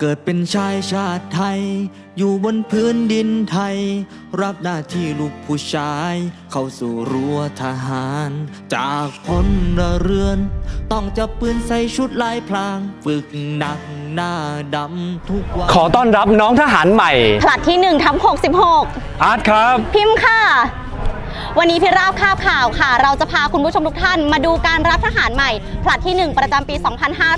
เกิดเป็นชายชาติไทย อยู่บนพื้นดินไทย รับหน้าที่ลูกผู้ชาย เข้าสู่รั้วทหาร จากพลเรือน ต้องจับปืนใส่ชุดลายพราง ฝึกหนักหน้าดำทุกวัน ขอต้อนรับน้องทหารใหม่ ผลัดที่1ทับ66 อาร์ตครับ พิมพ์ค่ะ วันนี้พี่ราบคาบข่าวค่ะ เราจะพาคุณผู้ชมทุกท่านมาดูการรับทหารใหม่ผลัดที่ 1 ประจำปี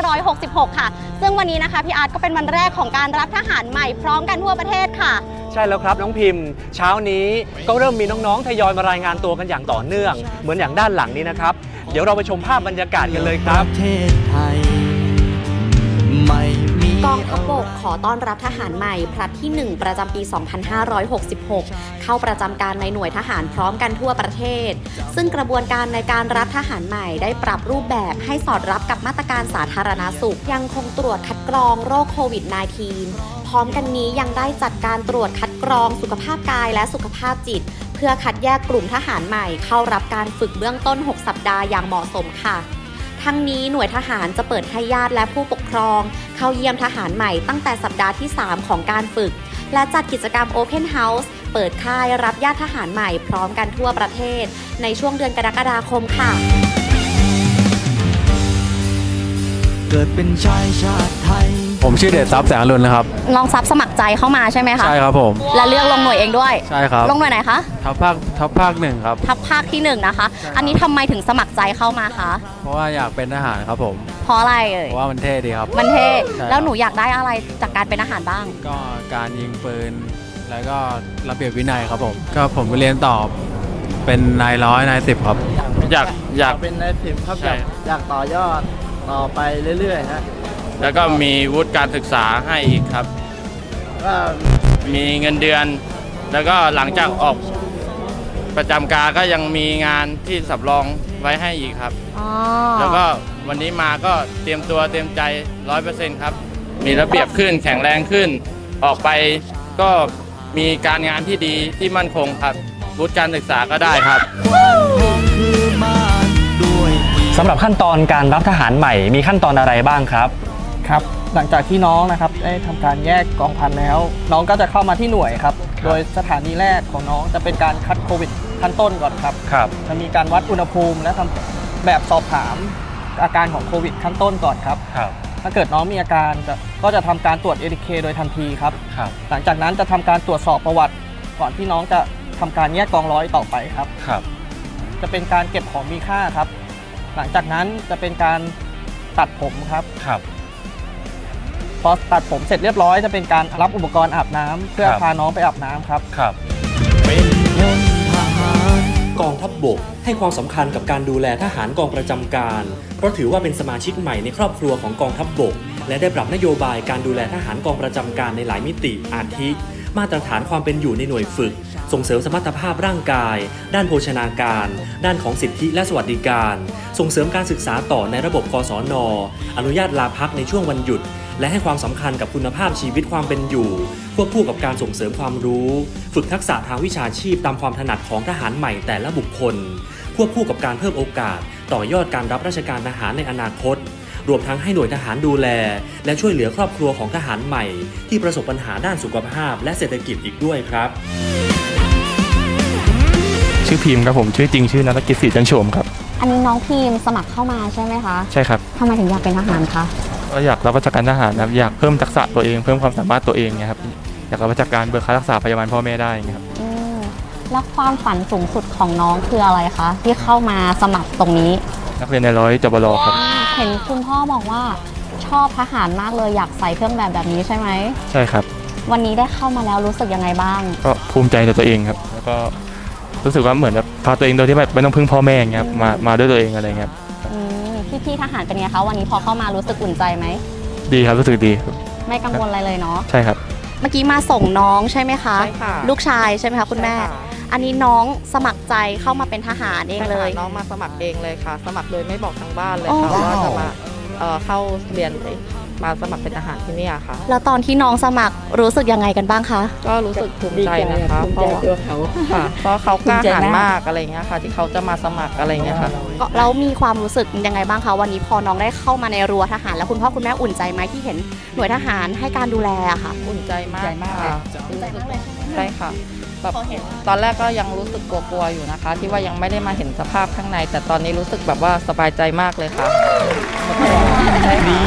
2566 ค่ะ ซึ่งวันนี้นะคะพี่อาร์ตก็เป็นวันแรกของการรับทหารใหม่พร้อมกันทั่วประเทศค่ะ ใช่แล้วครับน้องพิมพ์ เช้านี้ก็เริ่มมีน้องๆทยอยมารายงานตัวกันอย่างต่อเนื่อง เหมือนอย่างด้านหลังนี้นะครับ เดี๋ยวเราไปชมภาพบรรยากาศกันเลยครับ ประเทศไทย องทัพบกขอต้อนรับทหารใหม่ผลัดที่ 1 ประจำปี 2566 เข้าประจำการในหน่วยทหารพร้อมกันทั่วประเทศ ซึ่งกระบวนการในการรับทหารใหม่ได้ปรับรูปแบบให้สอดรับกับมาตรการสาธารณาสุข ยังคงตรวจคัดกรองโรคโควิด -19 พร้อมกันนี้ยังได้จัดการตรวจคัดกรองสุขภาพกายและสุขภาพจิต เพื่อคัดแยกกลุ่มทหารใหม่ เข้ารับการฝึกเบื้องต้น 6 สัปดาห์อย่างเหมาะสมค่ะ ทั้งนี้หน่วยทหารจะเปิดให้ญาติและผู้ปกครอง เข้าเยี่ยมทหารใหม่ตั้งแต่สัปดาห์ที่ 3 ของการฝึก และจัดกิจกรรม Open House เปิดค่ายรับญาติทหารใหม่พร้อมกันทั่วประเทศ ในช่วงเดือนกรกฎาคมค่ะ เกิดเป็นชายชาติไทย ผมชื่อเดชทรัพย์แสงอรุณนะครับ ลองซับสมัครใจเข้ามาใช่ไหมคะใช่ครับผม และเลือกลงหน่วยเองด้วย ใช่ครับ ลงหน่วยไหนคะ ทัพภาคทัพภาคหนึ่งครับ ทัพภาคที่1นะคะ อันนี้ทำไมถึงสมัครใจเข้ามาคะ เพราะว่าอยากเป็นทหารครับผม เพราะอะไรเอ่ยเพราะว่ามันเท่ดีครับ มันเท่ ใช่ แล้วหนูอยากได้อะไรจากการเป็นทหารบ้าง ก็การยิงปืน แล้วก็ระเบียบวินัยครับผม ก็ผมไปเรียนต่อเป็นนายร้อยนายสิบครับ อยากอยากเป็นนายสิบครับใช่อยากอยากต่อยอด ต่อไปเรื่อยๆฮะแล้วก็มีวุฒิการศึกษาให้อีกครับ ก็มีเงินเดือน แล้วก็หลังจากออกประจำการก็ยังมีงานที่สำรองไว้ให้อีกครับ อ๋อแล้วก็วันนี้มาก็เตรียมตัวเตรียมใจร้อยเปอร์เซ็นต์ครับ มีระเบียบขึ้นแข็งแรงขึ้น ออกไปก็มีการงานที่ดีที่มั่นคงครับวุฒิการศึกษาก็ได้ครับคือมานด้วย สำหรับขั้นตอนการรับทหารใหม่มีขั้นตอนอะไรบ้างครับ ครับ หลังจากที่น้องนะครับได้ทำการแยกกองพันแล้ว น้องก็จะเข้ามาที่หน่วยครับ โดยสถานีแรกของน้องจะเป็นการคัดโควิดขั้นต้นก่อนครับ ครับ จะมีการวัดอุณหภูมิ และทำแบบสอบถามอาการของโควิดขั้นต้นก่อนครับ ครับ ถ้าเกิดน้องมีอาการจะก็จะทำการตรวจ ATK โดยทันทีครับ ครับ หลังจากนั้นจะทำการตรวจสอบประวัติ ก่อนที่น้องจะทำการแยกกองร้อยต่อไปครับ ครับ จะเป็นการเก็บของมีค่าครับ หลังจากนั้นจะเป็นการตัดผมครับ ครับ พอตัดผมเสร็จเรียบร้อยจะเป็นการรับอุปกรณ์อาบน้ำเพื่อครับ พาน้องไปอาบน้ำครับ ครับเป็นพลทหารกองทัพบบกให้ความสำคัญกับการดูแลทหารกองประจำการ เพราะถือว่าเป็นสมาชิกใหม่ในครอบครัวของกองทัพบบก และได้ปรับนโยบายการดูแลทหารกองประจำการในหลายมิติอาทิ มาตรฐานความเป็นอยู่ในหน่วยฝึก ส่งเสริมสมรรถภาพร่างกาย ด้านโภชนาการ ด้านของสิทธิและสวัสดิการ ส่งเสริมการศึกษาต่อในระบบกศนอนุญาตลาพักในช่วงวันหยุด และให้ความสำคัญกับคุณภาพชีวิตความเป็นอยู่ ควบคู่กับการส่งเสริมความรู้ ฝึกทักษะทางวิชาชีพตามความถนัดของทหารใหม่แต่ละบุคคล ควบคู่กับการเพิ่มโอกาส ต่อยอดการรับราชการทหารในอนาคต รวมทั้งให้หน่วยทหารดูแล และช่วยเหลือครอบครัวของทหารใหม่ ที่ประสบปัญหาด้านสุขภาพ และเศรษฐกิจอีกด้วยครับ ชื่อพิมพ์ครับผมชื่อจริงชื่อนักกิจศรีจันโฉมครับอันนี้น้องพิมพ์สมัครเข้ามาใช่ไหมคะใช่ครับทำไมถึงอยากเป็นทหารคะก็อยากรับราชการทหารนะครับอยากเพิ่มทักษะตัวเองเพิ่มความสามารถตัวเองเนี่ยครับอยากรับราชการเบิกค่ารักษาพยาบาลพ่อแม่ได้อย่างเงี้ยครับอืมแล้วความฝันสูงสุดของน้องคืออะไรคะที่เข้ามาสมัครตรงนี้ นักเรียนในร้อยจบลครับ เห็นคุณพ่อบอกว่าชอบทหารมากเลยอยากใส่เครื่องแบบแบบนี้ใช่ไหม ใช่ครับ วันนี้ได้เข้ามาแล้วรู้สึกยังไงบ้าง ก็ภูมิใจในตัวเองครับ แล้วก็รู้สึกว่าเหมือนแบบพาตัวเองโดยที่แบบไม่ต้องพึ่งพ่อแม่อย่างเงี้ยครับมามาด้วยตัวเองอะไรเงี้ยครับอืมพี่ๆทหารเป็นไงคะ วันนี้พอเข้ามารู้สึกอุ่นใจไหม ดีครับรู้สึกดีครับไม่กังวลอะไรเลยเนาะ ใช่ครับ เมื่อกี้มาส่งน้องใช่ไหมคะ ใช่ค่ะ ลูกชายใช่ไหมคะคุณแม่ ใช่ค่ะ อันนี้น้องสมัครใจเข้ามาเป็นทหารเองใช่เลค่ะยน้องมาสมัครเองเลยค่ะ สมัครโดยไม่บอกทางบ้านเลยอ๋อค่ะว่าจะมาเอ่อเข้าเรียนเลยมาสมัครเป็นทหารที่เนี่ยค่ะ แล้วตอนที่น้องสมัครรู้สึกยังไงกันบ้างคะ ก็รู้สึกภูมิใจนะคะเพราะว่าค่ะเพราะเขากล้าหาญมากอะไรเงี้ยค่ะ ที่เขาจะมาสมัครอะไรเงี้ยค่ะก็แล้วมีความรู้สึกยังไงบ้างคะวันนี้พอน้องได้เข้ามาในรั้วทหาร แล้วคุณพ่อคุณแม่อุ่นใจไหมที่เห็นหน่วยทหารให้การดูแลอะค่ะ อุ่นใจมากใจมากเลยค่ะ ใช่ค่ะ แบบตอนแรกก็ยังรู้สึกกลัวๆอยู่นะคะ ที่ว่ายังไม่ได้มาเห็นสภาพข้างใน แต่ตอนนี้รู้สึกแบบว่าสบายใจมากเลยค่ะใช่ค่ะ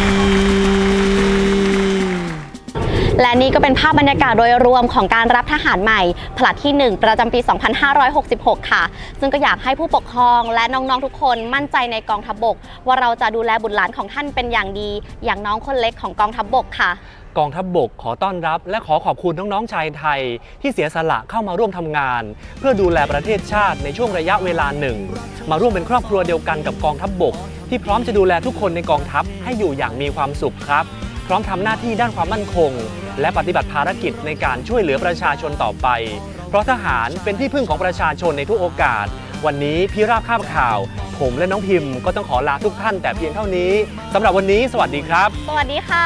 และนี่ก็เป็นภาพบรรยากาศโดยรวมของการรับทหารใหม่ ผลัดที่ 1 ประจำปี 2566 ค่ะ ซึ่งก็อยากให้ผู้ปกครองและน้อง ๆ ทุกคนมั่นใจในกองทัพบกว่าเราจะดูแลบุตรหลานของท่านเป็นอย่างดี อย่างน้องคนเล็กของกองทัพบกค่ะ กองทัพบบกขอต้อนรับ และขอขอบคุณน้องๆชายไทย ที่เสียสละเข้ามาร่วมทำงาน เพื่อดูแลประเทศชาติในช่วงระยะเวลาหนึ่ง มาร่วมเป็นครอบครัวเดียวกันกับกองทัพบบก ที่พร้อมจะดูแลทุกคนในกองทัพให้อยู่อย่างมีความสุขครับ พร้อมทำหน้าที่ด้านความมั่นคง และปฏิบัติภารกิจในการช่วยเหลือประชาชนต่อไป เพราะทหารเป็นที่พึ่งของประชาชนในทุกโอกาส วันนี้พี่ราบข้ามข่าว ผมและน้องพิมพ์ก็ต้องขอลาทุกท่านแต่เพียงเท่านี้สำหรับวันนี้ สวัสดีครับ สวัสดีค่ะ